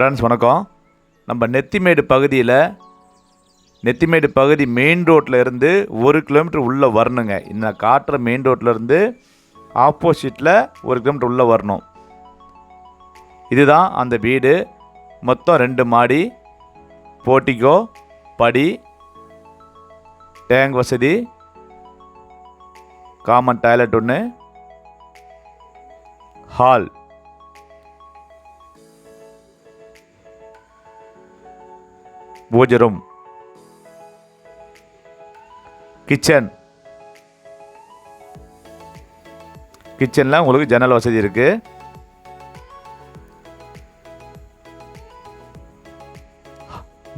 Friends வணக்கம். நம்ம நெத்திமேடு பகுதியில் நெத்திமேடு பகுதி மெயின் ரோட்டில் இருந்து ஒரு கிலோமீட்டர் உள்ளே வரணுங்க. இந்த காட்டுற மெயின் ரோட்டில் இருந்து ஆப்போசிட்டில் ஒரு கிலோமீட்டர் உள்ளே வரணும். இதுதான் அந்த வீடு. மொத்தம் ரெண்டு மாடி போட்டிக்கோ படி டேங்க் வசதி காமன் டாய்லெட் ஒன்று ஹால் பூஜை ரூம் கிச்சன் கிச்சனில் உங்களுக்கு ஜன்னல் வசதி இருக்குது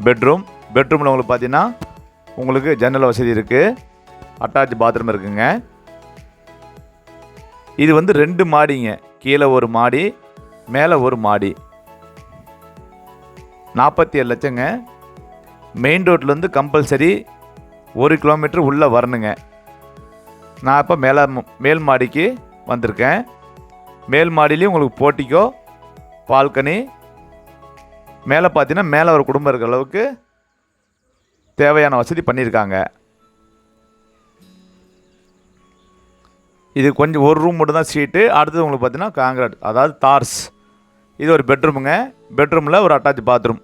பெட்ரூம் பெட்ரூமில் உங்களுக்கு பார்த்தீங்கன்னா உங்களுக்கு ஜன்னல் வசதி இருக்குது அட்டாச் பாத்ரூம் இருக்குங்க. இது வந்து ரெண்டு மாடிங்க. கீழே ஒரு மாடி மேலே ஒரு மாடி. நாற்பத்தி ஏழு லட்சங்க. மெயின் ரோட்லேருந்து கம்பல்சரி ஒரு கிலோமீட்டர் உள்ளே வரணுங்க. நான் இப்போ மேலே மேல் மாடிக்கு வந்திருக்கேன். மேல் மாடிலையும் உங்களுக்கு போட்டிக்கோ பால்கனி. மேலே பார்த்தீங்கன்னா மேலே ஒரு குடும்பம் இருக்கிற அளவுக்கு தேவையான வசதி பண்ணியிருக்காங்க. இது கொஞ்சம் ஒரு ரூம் மட்டும் தான் சீட்டு அடுத்தது உங்களுக்கு பார்த்தீங்கன்னா காங்கிரட் அதாவது தார்ஸ். இது ஒரு பெட்ரூமுங்க பெட்ரூமில் ஒரு அட்டாச் பாத்ரூம்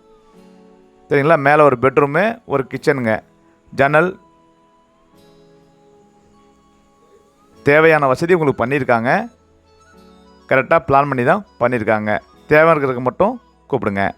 சரிங்களா மேலே ஒரு பெட்ரூமு ஒரு கிச்சனுங்க. ஜன்னல். தேவையான வசதி உங்களுக்கு பண்ணியிருக்காங்க. கரெக்டாக பிளான் பண்ணி தான் பண்ணியிருக்காங்க. தேவை இருக்கிறதுக்கு மட்டும் கூப்பிடுங்க.